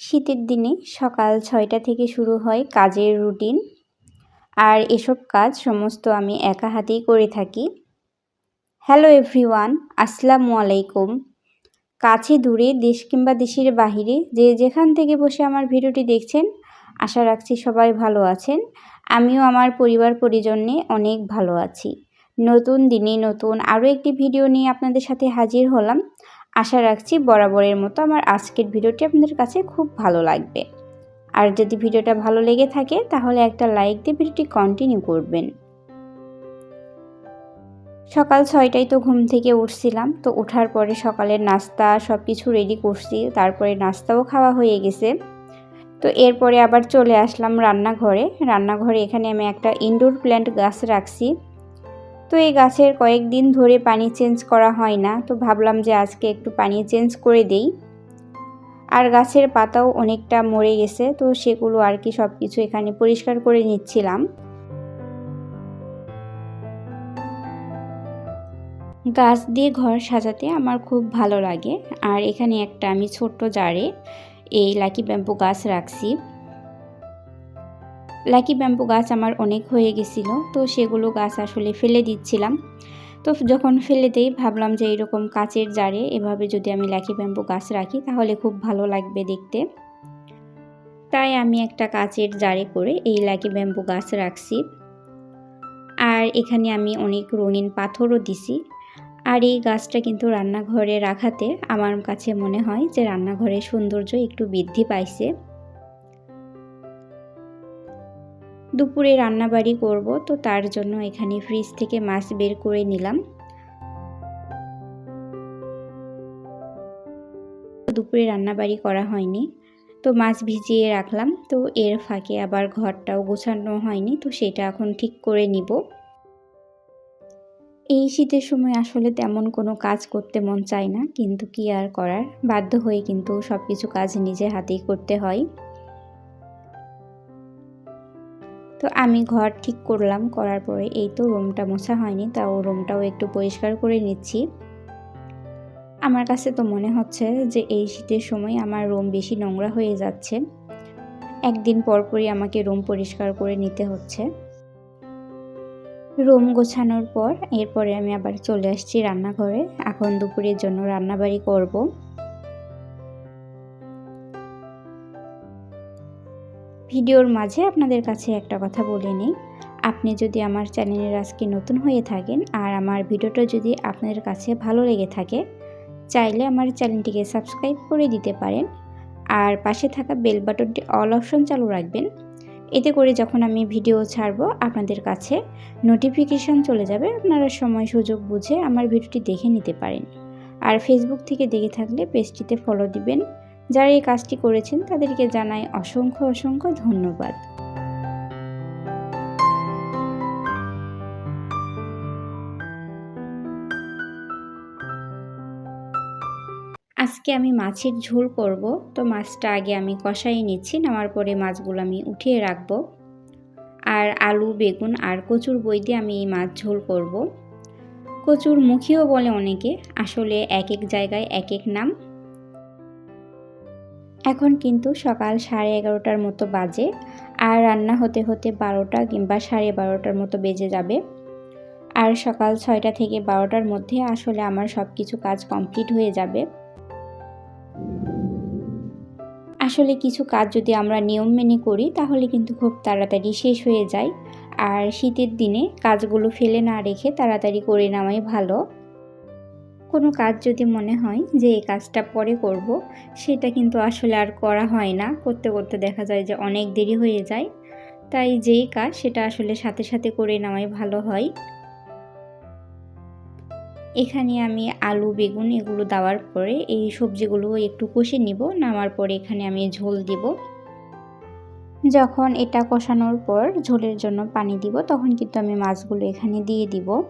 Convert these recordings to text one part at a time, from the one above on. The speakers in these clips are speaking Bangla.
শীতের দিনে সকাল ছয়টা থেকে শুরু হয় কাজের রুটিন। আর এসব কাজ সমস্ত আমি একা হাতেই করে থাকি। হ্যালো এভরিওয়ান, আসসালামু আলাইকুম। কাছে দূরে, দেশ কিংবা দেশের বাহিরে যে যেখান থেকে বসে আমার ভিডিওটি দেখছেন, আশা রাখছি সবাই ভালো আছেন। আমিও আমার পরিবার পরিজন অনেক ভালো আছি। নতুন দিনে নতুন আরও একটি ভিডিও নিয়ে আপনাদের সাথে হাজির হলাম। আশা রাখছি বরাবরের মতো আমার আজকের ভিডিওটি আপনাদের কাছে খুব ভালো লাগবে। আর যদি ভিডিওটা ভালো লেগে থাকে, তাহলে একটা লাইক দিয়ে ভিডিওটি কন্টিনিউ করবেন। সকাল ছয়টায় তো ঘুম থেকে উঠছিলাম, তো ওঠার পরে সকালের নাস্তা সব কিছু রেডি করছি, তারপরে নাস্তাও খাওয়া হয়ে গেছে। তো এরপরে আবার চলে আসলাম রান্নাঘরে। রান্নাঘরে এখানে আমি একটা ইনডোর প্ল্যান্ট গাছ রাখছি। তো এই গাছের কয়েকদিন ধরে পানি চেঞ্জ করা হয় না, তো ভাবলাম যে আজকে একটু পানি চেঞ্জ করে দেই। আর গাছের পাতাও অনেকটা মরে গেছে, তো সেগুলো আর কি সব কিছু এখানে পরিষ্কার করে নিচ্ছিলাম। গাছ দিয়ে ঘর সাজাতে আমার খুব ভালো লাগে। আর এখানে একটা আমি ছোট্ট জারে এই লাকি ব্যাম্বু গাছ রাখছি। লাকি ব্যাম্বু গাছ আমার অনেক হয়ে গেছিল, তো সেগুলো গাছ আসলে ফেলে দিচ্ছিলাম। তো যখন ফেলে দেই, ভাবলাম যে এরকম কাচের জারে এভাবে যদি আমি লাকি ব্যাম্বু গাছ রাখি, তাহলে খুব ভালো লাগবে দেখতে। তাই আমি একটা কাচের জারে করে এই লাকি ব্যাম্বু গাছ রাখছি। আর এখানে আমি অনেক রঙিন পাথরও দিছি। আর এই গাছটা কিন্তু রান্নাঘরে রাখাতে আমার কাছে মনে হয় যে রান্নাঘরের সৌন্দর্য একটু বৃদ্ধি পাইছে। দুপুরে রান্নাবাড়ি করব, তো তার জন্য এখানে ফ্রিজ থেকে মাছ বের করে নিলাম। দুপুরে রান্নাবাড়ি করা হয়নি, তো মাছ ভিজিয়ে রাখলাম, তো এর ফাঁকে আবার ঘরটাও গোছানো হয়নি, তো সেটা এখন ঠিক করে নিব। এই শীতের সময় আসলে তেমন কোনো কাজ করতে মন চায় না, কিন্তু কি আর করার? বাধ্য হয়ে কিন্তু সব কিছু কাজ নিজে হাতেই করতে হয়। তো আমি ঘর ঠিক করলাম, করার পরে এই তো রুমটা মোছা হয়নি, তাও রুমটাও একটু পরিষ্কার করে নিচ্ছি। আমার কাছে তো মনে হচ্ছে যে এই শীতের সময় আমার রুম বেশি নোংরা হয়ে যাচ্ছে। একদিন পরপরই আমাকে রুম পরিষ্কার করে নিতে হচ্ছে। রুম গোছানোর পর এরপরে আমি আবার চলে আসছি রান্নাঘরে। এখন দুপুরের জন্য রান্নাবাড়ি করব। ভিডিওর মাঝে আপনাদের কাছে একটা কথা বলে নিই। আপনি যদি আমার চ্যানেলের আজকে নতুন হয়ে থাকেন আর আমার ভিডিওটা যদি আপনাদের কাছে ভালো লেগে থাকে, চাইলে আমার চ্যানেলটিকে সাবস্ক্রাইব করে দিতে পারেন। আর পাশে থাকা বেল বাটনটি অল অপশন চালু রাখবেন। এতে করে যখন আমি ভিডিও ছাড়বো, আপনাদের কাছে নোটিফিকেশান চলে যাবে, আপনারা সময় সুযোগ বুঝে আমার ভিডিওটি দেখে নিতে পারেন। আর ফেসবুক থেকে দেখে থাকলে পেজটিতে ফলো দিবেন। যারা এই কাজটি করেছেন, তাদেরকে জানাই অসংখ্য অসংখ্য ধন্যবাদ। আজকে আমি মাছের ঝোল করব। তো মাছটা আগে আমি কষাই নিচ্ছি, নামার পরে মাছগুলো আমি উঠিয়ে রাখব। আর আলু, বেগুন আর কচুর বই দিয়ে আমি এই মাছ ঝোল করব। কচুর মুখিও বলে অনেকে, আসলে এক এক জায়গায় এক এক নাম। এখন কিন্তু সকাল সাড়ে এগারোটার মতো বাজে আর রান্না হতে হতে বারোটা কিংবা সাড়ে বারোটার মতো বেজে যাবে। আর সকাল ছয়টা থেকে বারোটার মধ্যে আসলে আমার সব কিছু কাজ কমপ্লিট হয়ে যাবে। আসলে কিছু কাজ যদি আমরা নিয়ম মেনে করি, তাহলে কিন্তু খুব তাড়াতাড়ি শেষ হয়ে যায়। আর শীতের দিনে কাজগুলো ফেলে না রেখে তাড়াতাড়ি করে নেওয়াই ভালো। কোনো কাজ যদি মনে হয় যে এই কাজটা পরে করব, সেটা কিন্তু আসলে আর করা হয় না। করতে করতে দেখা যায় যে অনেক দেরি হয়ে যায়। তাই যেই কাজ সেটা আসলে সাথে সাথে করে নেওয়াই ভালো হয়। এখানে আমি আলু, বেগুন এগুলো দেওয়ার পরে এই সবজিগুলো একটু কষে নিব। নামার পরে এখানে আমি ঝোল দিব। যখন এটা কষানোর পর ঝোলের জন্য পানি দিব, তখন কিন্তু আমি মাছগুলো এখানে দিয়ে দিব।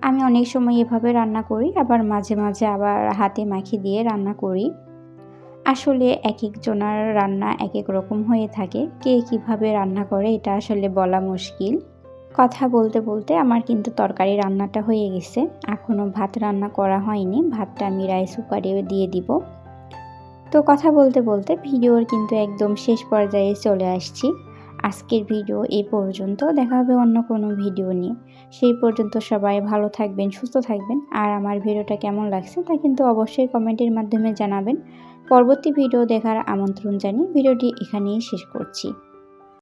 আমি অনেক সময় এভাবে রান্না করি, আবার মাঝে মাঝে আবার হাতে মাখি দিয়ে রান্না করি। আসলে এক একজনার রান্না এক এক রকম হয়ে থাকে, কে কীভাবে রান্না করে এটা আসলে বলা মুশকিল। কথা বলতে বলতে আমার কিন্তু তরকারি রান্নাটা হয়ে গেছে এখনও ভাত রান্না করা হয়নি, ভাতটা আমি রাইস কুকারে দিয়ে দিব। তো কথা বলতে বলতে ভিডিওর কিন্তু একদম শেষ পর্যায়ে চলে আসছি। আজকের ভিডিও এই পর্যন্ত। দেখা হবে অন্য কোনো ভিডিও নিয়ে। সেই পর্যন্ত সবাই ভালো থাকবেন, সুস্থ থাকবেন। আর আমার ভিডিওটা কেমন লাগছে তা কিন্তু অবশ্যই কমেন্টের মাধ্যমে জানাবেন। পরবর্তী ভিডিও দেখার আমন্ত্রণ জানিয়ে ভিডিওটি এখানেই শেষ করছি।